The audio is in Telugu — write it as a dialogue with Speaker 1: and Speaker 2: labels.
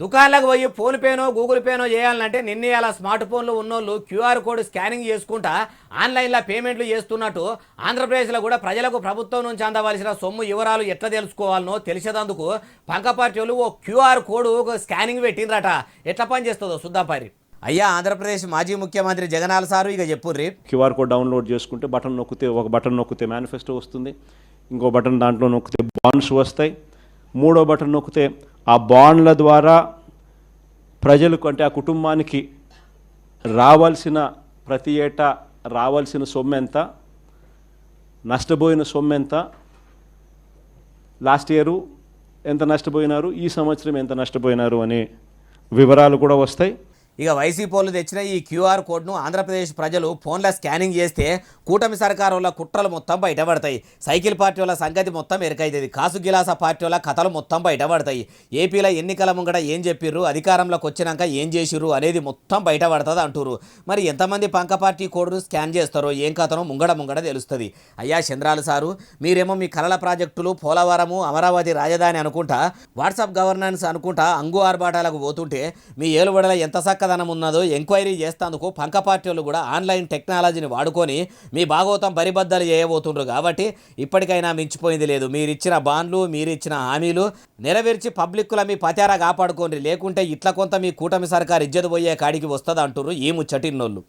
Speaker 1: దుకాణాలకు పోయి ఫోన్పేనో గూగుల్ పేనో చేయాలంటే నిన్న ఇలా స్మార్ట్ ఫోన్లు ఉన్నోళ్ళు క్యూఆర్ కోడ్ స్కానింగ్ చేసుకుంటా ఆన్లైన్లో పేమెంట్లు చేస్తున్నట్టు ఆంధ్రప్రదేశ్లో కూడా ప్రజలకు ప్రభుత్వం నుంచి అందవలసిన సొమ్ము వివరాలు ఎట్లా తెలుసుకోవాలనో తెలిసేదందుకు పంకపార్టీ వాళ్ళు ఓ క్యూఆర్ కోడ్ ఒక స్కానింగ్ పెట్టిండ్రట. ఎట్లా పనిచేస్తుందో సుద్దాపారి అయ్యా ఆంధ్రప్రదేశ్ మాజీ ముఖ్యమంత్రి జగనాల్ సారు ఇక చెప్పుర్రి.
Speaker 2: క్యూఆర్ కోడ్ డౌన్లోడ్ చేసుకుంటే బటన్ నొక్కితే ఒక బటన్ నొక్కితే మేనిఫెస్టో వస్తుంది. ఇంకో బటన్ దాంట్లో నొక్కితే బాండ్స్ వస్తాయి. మూడో బటన్ నొక్కితే ఆ బాండ్ల ద్వారా ప్రజలకు అంటే ఆ కుటుంబానికి రావాల్సిన ప్రతి ఏటా రావాల్సిన సొమ్ము ఎంత నష్టపోయిన సొమ్ము ఎంత లాస్ట్ ఇయరు ఎంత నష్టపోయినారు ఈ సంవత్సరం ఎంత నష్టపోయినారు అనే వివరాలు కూడా వస్తాయి.
Speaker 1: ఇక వైసీపీ వాళ్ళు తెచ్చిన ఈ క్యూఆర్ కోడ్ను ఆంధ్రప్రదేశ్ ప్రజలు ఫోన్లో స్కానింగ్ చేస్తే కూటమి సర్కారు వాళ్ళ కుట్రలు మొత్తం బయటపడతాయి. సైకిల్ పార్టీ వాళ్ళ సంగతి మొత్తం ఎరకైతుంది. కాసు గిలాస పార్టీ వాళ్ళ కథలు మొత్తం బయటపడతాయి. ఏపీలో ఎన్నికల ముంగడ ఏం చెప్పిర్రు? అధికారంలోకి వచ్చినాక ఏం చేసిర్రు అనేది మొత్తం బయటపడుతుంది అంటుర్రు. మరి ఎంతమంది పంక పార్టీ కోడ్ను స్కాన్ చేస్తారో ఏం కథనో ముంగడ ముంగడ తెలుస్తుంది. అయ్యా చంద్రాలు సారు మీరేమో మీ కలల ప్రాజెక్టులు పోలవరము అమరావతి రాజధాని అనుకుంటా వాట్సాప్ గవర్నెన్స్ అనుకుంటా అంగు ఆర్భాటాలకు పోతుంటే మీ ఏలుబడల ఎంత చక్కదనం ఉన్నదో ఎంక్వైరీ చేస్తేందుకు పంక పార్టీ వాళ్ళు కూడా ఆన్లైన్ టెక్నాలజీని వాడుకొని మీ భాగవతం పరిబద్దలు చేయబోతుండ్రు కాబట్టి ఇప్పటికైనా మించిపోయింది లేదు. మీరిచ్చిన బాండ్లు మీరిచ్చిన హామీలు నెరవేర్చి పబ్లిక్ల మీ పచారా కాపాడుకోండి. లేకుంటే ఇట్లా కొంత మీ కూటమి సర్కారు ఇజ్జదు పోయే కాడికి వస్తుంది అంటుర్రు ఈ ముచ్చటిన్నోళ్ళు.